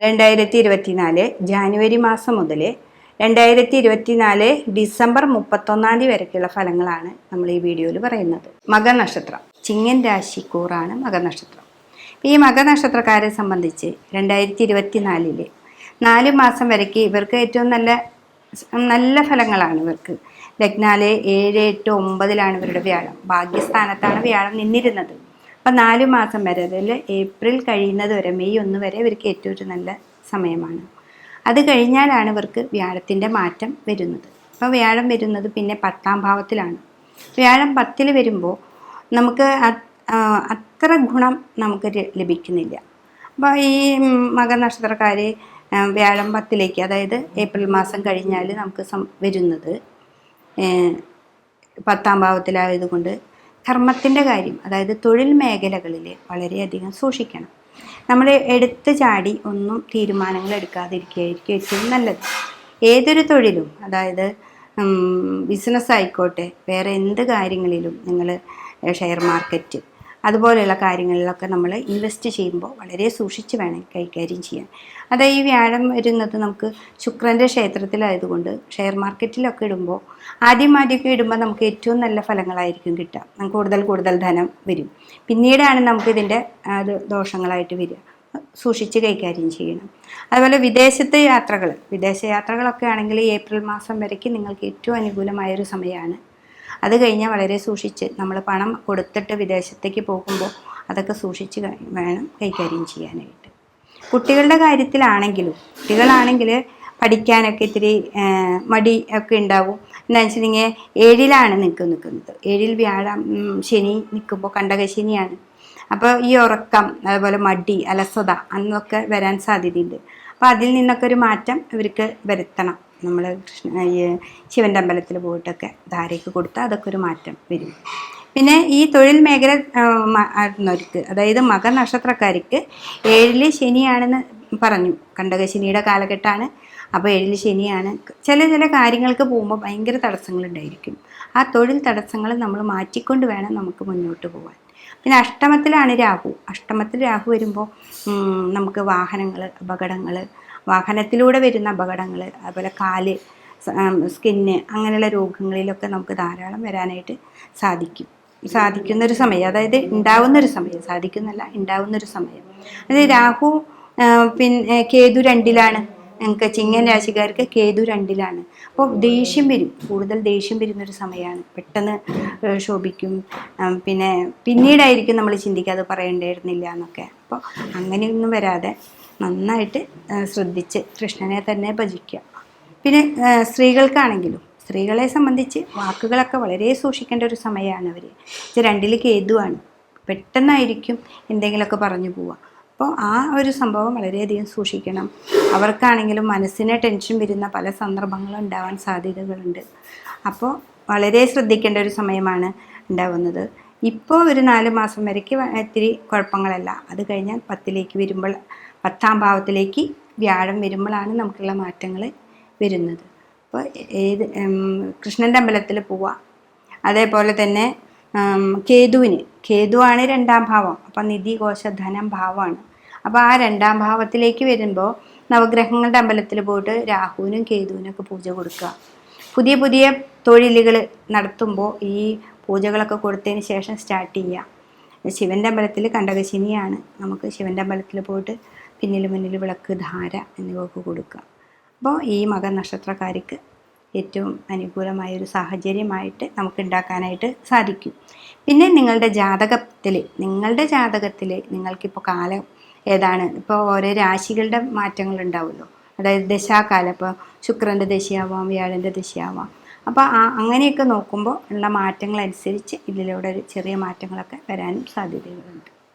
രണ്ടായിരത്തി ഇരുപത്തിനാല് ജാനുവരി മാസം മുതൽ രണ്ടായിരത്തി ഇരുപത്തിനാല് ഡിസംബർ മുപ്പത്തൊന്നാം തീയതി വരയ്ക്കുള്ള ഫലങ്ങളാണ് നമ്മൾ ഈ വീഡിയോയിൽ പറയുന്നത്. മകനക്ഷത്രം. ചിങ്ങൻ രാശിക്കൂറാണ് മകനക്ഷത്രം. ഈ മകനക്ഷത്രക്കാരെ സംബന്ധിച്ച് രണ്ടായിരത്തി ഇരുപത്തിനാലിൽ നാല് മാസം വരയ്ക്ക് ഇവർക്ക് ഏറ്റവും നല്ല നല്ല ഫലങ്ങളാണ് ഇവർക്ക്. ലഗ്നാൽ ഏഴ് എട്ട് ഒമ്പതിലാണ് ഇവരുടെ വ്യാഴം. ഭാഗ്യസ്ഥാനത്താണ് വ്യാഴം നിന്നിരുന്നത്. അപ്പം നാല് മാസം വരെ അതിൽ ഏപ്രിൽ കഴിയുന്നത് വരെ മെയ് ഒന്ന് വരെ ഇവർക്ക് ഏറ്റവും ഒരു നല്ല സമയമാണ്. അത് കഴിഞ്ഞാലാണ് ഇവർക്ക് വ്യാഴത്തിന്റെ മാറ്റം വരുന്നത്. അപ്പോൾ വ്യാഴം വരുന്നത് പിന്നെ പത്താം ഭാവത്തിലാണ്. വ്യാഴം പത്തിൽ വരുമ്പോൾ നമുക്ക് അത്- അത്ര ഗുണം നമുക്ക് ലഭിക്കുന്നില്ല. അപ്പോൾ ഈ മകനക്ഷത്രക്കാർ വ്യാഴം പത്തിലേക്ക് അതായത് ഏപ്രിൽ മാസം കഴിഞ്ഞാൽ നമുക്ക് വരുന്നത് പത്താം ഭാവത്തിലായതുകൊണ്ട് കർമ്മത്തിന്റെ കാര്യം അതായത് തൊഴിൽ മേഖലകളിൽ വളരെയധികം സൂക്ഷിക്കണം. നമ്മൾ എടുത്ത് ചാടി ഒന്നും തീരുമാനങ്ങൾ എടുക്കാതിരിക്കുകയായിരിക്കും ഏറ്റവും നല്ലത്. ഏതൊരു തൊഴിലും അതായത് ബിസിനസ് ആയിക്കോട്ടെ വേറെ എന്ത് കാര്യങ്ങളിലും നിങ്ങൾ ഷെയർ മാർക്കറ്റ് അതുപോലെയുള്ള കാര്യങ്ങളിലൊക്കെ നമ്മൾ ഇൻവെസ്റ്റ് ചെയ്യുമ്പോൾ വളരെ സൂക്ഷിച്ച് വേണം കൈകാര്യം ചെയ്യാൻ. അത് ഈ വ്യാഴം വരുന്നത് നമുക്ക് ശുക്രന്റെ ക്ഷേത്രത്തിലായതുകൊണ്ട് ഷെയർ മാർക്കറ്റിലൊക്കെ ഇടുമ്പോൾ ആദ്യം ആദ്യമൊക്കെ ഇടുമ്പോൾ നമുക്ക് ഏറ്റവും നല്ല ഫലങ്ങളായിരിക്കും കിട്ടുക. നമുക്ക് കൂടുതൽ കൂടുതൽ ധനം വരും. പിന്നീടാണ് നമുക്കിതിന്റെ അത് ദോഷങ്ങളായിട്ട് വരിക. സൂക്ഷിച്ച് കൈകാര്യം ചെയ്യണം. അതുപോലെ വിദേശത്തെ യാത്രകൾ വിദേശ യാത്രകളൊക്കെ ആണെങ്കിൽ ഏപ്രിൽ മാസം വരയ്ക്ക് നിങ്ങൾക്ക് ഏറ്റവും അനുകൂലമായൊരു സമയമാണ് അത് കഴിഞ്ഞാൽ വളരെ സൂക്ഷിച്ച് നമ്മൾ പണം കൊടുത്തിട്ട് വിദേശത്തേക്ക് പോകുമ്പോൾ അതൊക്കെ സൂക്ഷിച്ച് വേണം കൈകാര്യം ചെയ്യാനായിട്ട്. കുട്ടികളുടെ കാര്യത്തിലാണെങ്കിലും കുട്ടികളാണെങ്കിൽ പഠിക്കാനൊക്കെ ഇത്തിരി മടി ഒക്കെ ഉണ്ടാവും. എന്താ വെച്ചിട്ടുണ്ടെങ്കിൽ ഏഴിലാണ് നിൽക്കും നിൽക്കുന്നത്. ഏഴിൽ വ്യാഴം ശനി നിൽക്കുമ്പോൾ കണ്ടകശനിയാണ് അപ്പോൾ ഈ ഉറക്കം അതുപോലെ മടി അലസത അന്നൊക്കെ വരാൻ സാധ്യതയുണ്ട്. അപ്പോൾ അതിൽ നിന്നൊക്കെ ഒരു മാറ്റം ഇവർക്ക് വരുത്തണം. നമ്മൾ കൃഷ്ണ ശിവന്റെ അമ്പലത്തിൽ പോയിട്ടൊക്കെ ധാരയ്ക്ക് കൊടുത്താൽ അതൊക്കെ ഒരു മാറ്റം വരും. പിന്നെ ഈ തൊഴിൽ മേഖല ആയിരുന്നവർക്ക് അതായത് മകനക്ഷത്രക്കാർക്ക് ഏഴിൽ ശനിയാണെന്ന് പറഞ്ഞു. കണ്ടകശനിയുടെ കാലഘട്ടമാണ് അപ്പോൾ ഏഴിൽ ശനിയാണ്. ചില ചില കാര്യങ്ങൾക്ക് പോകുമ്പോൾ ഭയങ്കര തടസ്സങ്ങളുണ്ടായിരിക്കും. ആ തൊഴിൽ തടസ്സങ്ങൾ നമ്മൾ മാറ്റിക്കൊണ്ട് വേണം നമുക്ക് മുന്നോട്ട് പോകാൻ പിന്നെ അഷ്ടമത്തിലാണ് രാഹു. അഷ്ടമത്തിൽ രാഹു വരുമ്പോൾ നമുക്ക് വാഹനങ്ങൾ അപകടങ്ങൾ വാഹനത്തിലൂടെ വരുന്ന അപകടങ്ങൾ അതുപോലെ കാൽ സ്കിന്ന് അങ്ങനെയുള്ള രോഗങ്ങളിലൊക്കെ നമുക്ക് ധാരാളം വരാനായിട്ട് സാധിക്കും. സാധിക്കുന്ന ഒരു സമയം. അതായത് ഉണ്ടാവുന്നൊരു സമയം. സാധിക്കുന്നല്ല ഉണ്ടാവുന്നൊരു സമയം. അതായത് രാഹു പിന്നെ കേതു രണ്ടിലാണ്. ഞങ്ങൾക്ക് ചിങ്ങൻ രാശിക്കാർക്ക് കേതു രണ്ടിലാണ്. അപ്പോൾ ദേഷ്യം വരും. കൂടുതൽ ദേഷ്യം വരുന്നൊരു സമയമാണ്. പെട്ടെന്ന് ശോഭിക്കും. പിന്നെ പിന്നീടായിരിക്കും നമ്മൾ ചിന്തിക്കാതെ പറയേണ്ടിയിരുന്നില്ല എന്നൊക്കെ. അപ്പോൾ അങ്ങനെയൊന്നും വരാതെ നന്നായിട്ട് ശ്രദ്ധിച്ച് കൃഷ്ണനെ തന്നെ ഭജിക്കുക. പിന്നെ സ്ത്രീകൾക്കാണെങ്കിലും സ്ത്രീകളെ സംബന്ധിച്ച് വാക്കുകളൊക്കെ വളരെ സൂക്ഷിക്കേണ്ട ഒരു സമയമാണ് അവർ രണ്ടിൽ കേതുവാണ്. പെട്ടെന്നായിരിക്കും എന്തെങ്കിലുമൊക്കെ പറഞ്ഞു പോവുക. അപ്പോൾ ആ ഒരു സംഭവം വളരെയധികം സൂക്ഷിക്കണം. അവർക്കാണെങ്കിലും മനസ്സിനെ ടെൻഷൻ വരുന്ന പല സന്ദർഭങ്ങളും ഉണ്ടാവാൻ സാധ്യതകളുണ്ട്. അപ്പോൾ വളരെ ശ്രദ്ധിക്കേണ്ട ഒരു സമയമാണ് ഉണ്ടാവുന്നത്. ഇപ്പോൾ ഒരു നാല് മാസം വരയ്ക്ക് ഒത്തിരി കുഴപ്പങ്ങളല്ല. അത് കഴിഞ്ഞാൽ പത്തിലേക്ക് വരുമ്പോൾ പത്താം ഭാവത്തിലേക്ക് വ്യാഴം വരുമ്പോഴാണ് നമുക്കുള്ള മാറ്റങ്ങൾ വരുന്നത്. അപ്പോൾ ഏത് കൃഷ്ണന്റെ അമ്പലത്തിൽ പോവുക അതേപോലെ തന്നെ കേതുവിന്. കേതുവാണ് രണ്ടാം ഭാവം. അപ്പം നിധി കോശ ധനം ഭാവമാണ്. അപ്പോൾ ആ രണ്ടാം ഭാവത്തിലേക്ക് വരുമ്പോൾ നവഗ്രഹങ്ങളുടെ അമ്പലത്തിൽ പോയിട്ട് രാഹുവിനും കേതുവിനൊക്കെ പൂജ കൊടുക്കുക. പുതിയ പുതിയ തൊഴിലുകൾ നടത്തുമ്പോൾ ഈ പൂജകളൊക്കെ കൊടുത്തതിന് ശേഷം സ്റ്റാർട്ട് ചെയ്യുക. ശിവന്റെ അമ്പലത്തിൽ കണ്ടകശിനിയാണ്. നമുക്ക് ശിവന്റെ അമ്പലത്തിൽ പോയിട്ട് പിന്നിൽ മുന്നിൽ വിളക്ക് ധാര എന്നിവയൊക്കെ കൊടുക്കുക. അപ്പോൾ ഈ മകനക്ഷത്രക്കാർക്ക് ഏറ്റവും അനുകൂലമായ ഒരു സാഹചര്യമായിട്ട് നമുക്ക് ഉണ്ടാക്കാനായിട്ട് സാധിക്കും. പിന്നെ നിങ്ങളുടെ ജാതകത്തിൽ നിങ്ങളുടെ ജാതകത്തിൽ നിങ്ങൾക്കിപ്പോൾ കാലം ഏതാണ്? ഇപ്പോൾ ഓരോ രാശികളുടെ മാറ്റങ്ങൾ ഉണ്ടാവുമല്ലോ അതായത് ദശാകാലം ഇപ്പോൾ ശുക്രന്റെ ദശയാവാം വ്യാഴന്റെ ദശയാവാം. അപ്പോൾ ആ അങ്ങനെയൊക്കെ നോക്കുമ്പോൾ ഉള്ള മാറ്റങ്ങളനുസരിച്ച് ഇതിലൂടെ ഒരു ചെറിയ മാറ്റങ്ങളൊക്കെ വരാനും സാധ്യതകളുണ്ട്.